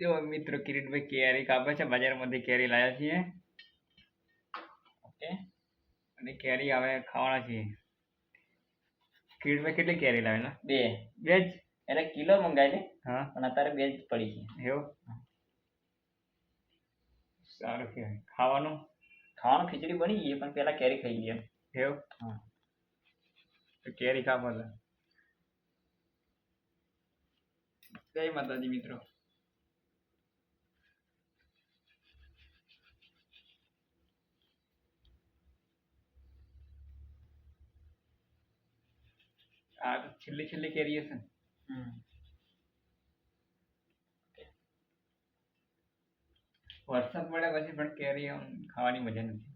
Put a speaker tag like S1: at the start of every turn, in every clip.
S1: જો મિત્રો કિરીટભાઈ કેરી કાપે છે બજારમાંથી કેરી લાવ્યા છીએ. ઓકે. અને કેરી હવે ખાવાના છીએ. કિરીટભાઈ કેટલી કેરી લાવેલા?
S2: બે.
S1: બે જ?
S2: એટલે કિલો મંગાવી
S1: હા.
S2: પણ અત્યારે બે જ પડી છે.
S1: એવું? સારું કહેવાય. ખાવાનું?
S2: ખાવાનું ખીચડી બની ગઈ પણ પેલા કેરી ખાઈ લઈએ.
S1: એવું?
S2: હા.
S1: તો કેરી કાપો કઈ જય માતાજી મિત્રો. આ તો છેલ્લી છેલ્લી કેરી હશે ને. વરસાદ પડ્યા પછી પણ કેરી આમ ખાવાની મજા નથી.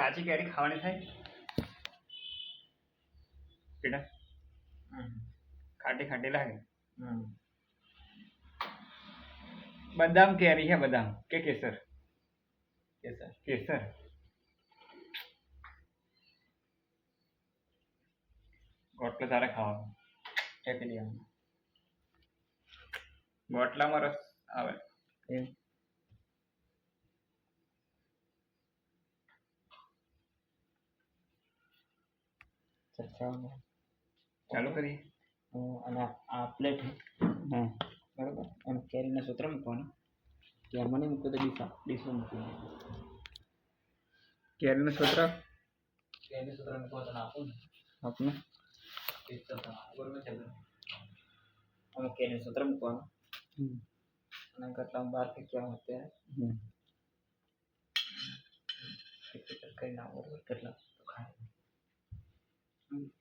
S1: કાચી કેરી ખાવાની થાય? બેટા? ખાટી ખાટી લાગે. બદામ કેરી છે બદામ. કે કેસર?
S2: કેસર.
S1: કેસર. ગોટલો તારે ખાવાનો. ગોટલામાં રસ આવે.
S2: એમ. ચર્ચામાં
S1: ચાલુ કરીએ.
S2: અને આ પ્લેટ
S1: હા.
S2: બરાબર? એમ કેરીના સૂત્ર મૂકવાનું. ત્યાં મને મૂકો તો ડીસા. ડીસો મૂકી
S1: કેરીનું સૂત્ર?
S2: કેરીનું સૂત્ર મૂકો તો આપું ને.
S1: આપનું.
S2: અમે કેરીનું સૂત્ર મૂકવાનું. અને કરતા બહાર ફેંક્યા અત્યારે કેટલા? કરી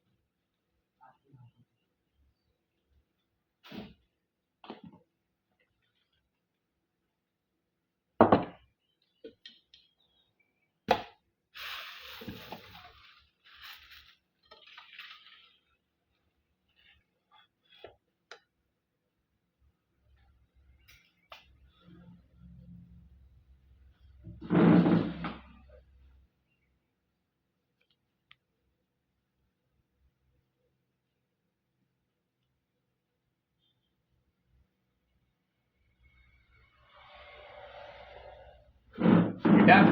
S1: બેટા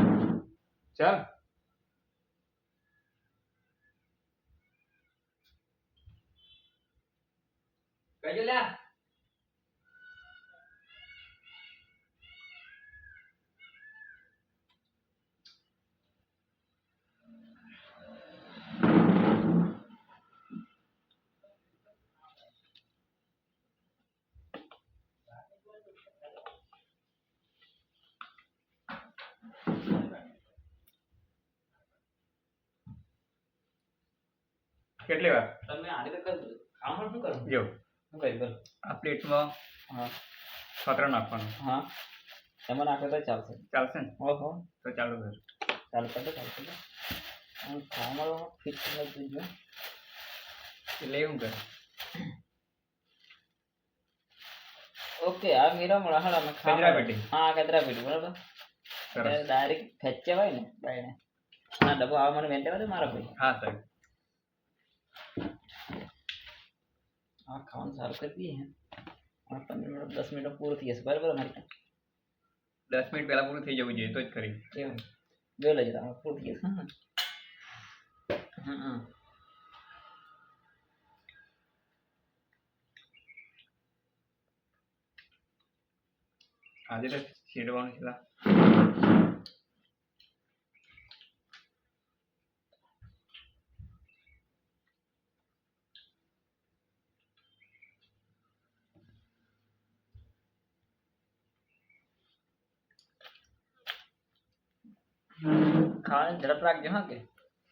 S1: ચાલ.
S2: કઈ
S1: કેટલી વાર?
S2: તમે આને તો કરી ખાવાનું શું કરું
S1: જો.
S2: શું કરી બોલ.
S1: આ પ્લેટમાં
S2: હા.
S1: સત્ર નાખવાનું.
S2: હા. એમાં નાખે તો ચાલશે.
S1: ચાલશે ને?
S2: ઓહો.
S1: તો ચાલુ કર.
S2: ચાલુ કરતો ચાલુ કરતો હું ખાવામાં ફિટ કરી જોઈએ
S1: એટલે એવું કર.
S2: ઓકે આ મીરા મળા. હા અમે
S1: કચરા પેટી.
S2: હા કચરા પેટી બરાબર ડાયરેક્ટ ખેંચે હોય ને બાયને આ ડબ્બો આવા મને વેચવા દે મારા ભાઈ.
S1: હા સાહેબ.
S2: આ ખાવાનું સારું કરી દઈએ આ પંદર મિનિટ દસ મિનિટ પૂરું થઈ જશે બરાબર અમારી
S1: દસ મિનિટ પહેલા પૂરું થઈ જવું જોઈએ તો જ કરી
S2: કેવું જોઈ લેજો તમે પૂરું થઈ જશે હા
S1: આજે તો છેડવાનું છે
S2: ખાવાનું ઝડપ રાખજો હા કે.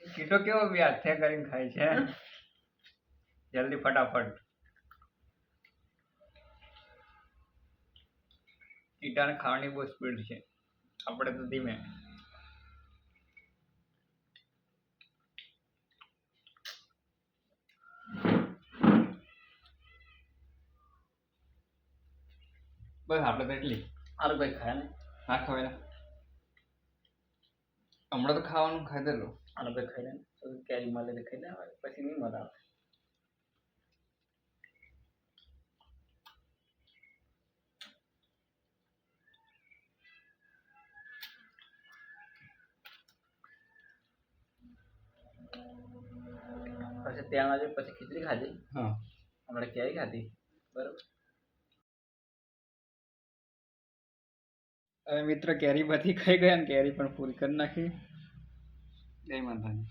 S1: કીટો કેવો વ્યાજ છે કરીને ખાય છે જલ્દી ફટાફટ. કીટાને ખાવાની બહુ સ્પીડ છે. આપણે તો ધીમે. બસ આપણે તો એટલી.
S2: આરો ભાઈ ખાય ને.
S1: હા ખવાય હમણાં તો ખાવાનું ખાઈ દેલું
S2: આનો ભાઈ ખાઈ લે તો કેરી મળે તો ખાઈ લે પછી નહીં મજા આવે પછી ત્યાં પછી ખીચડી ખાધી.
S1: હા.
S2: હમણાં કેરી ખાધી. બરોબર.
S1: હવે મિત્ર કેરી બધી ખાઈ ગયા ને કેરી પણ પૂરી કરી નાખી. જય માતાજી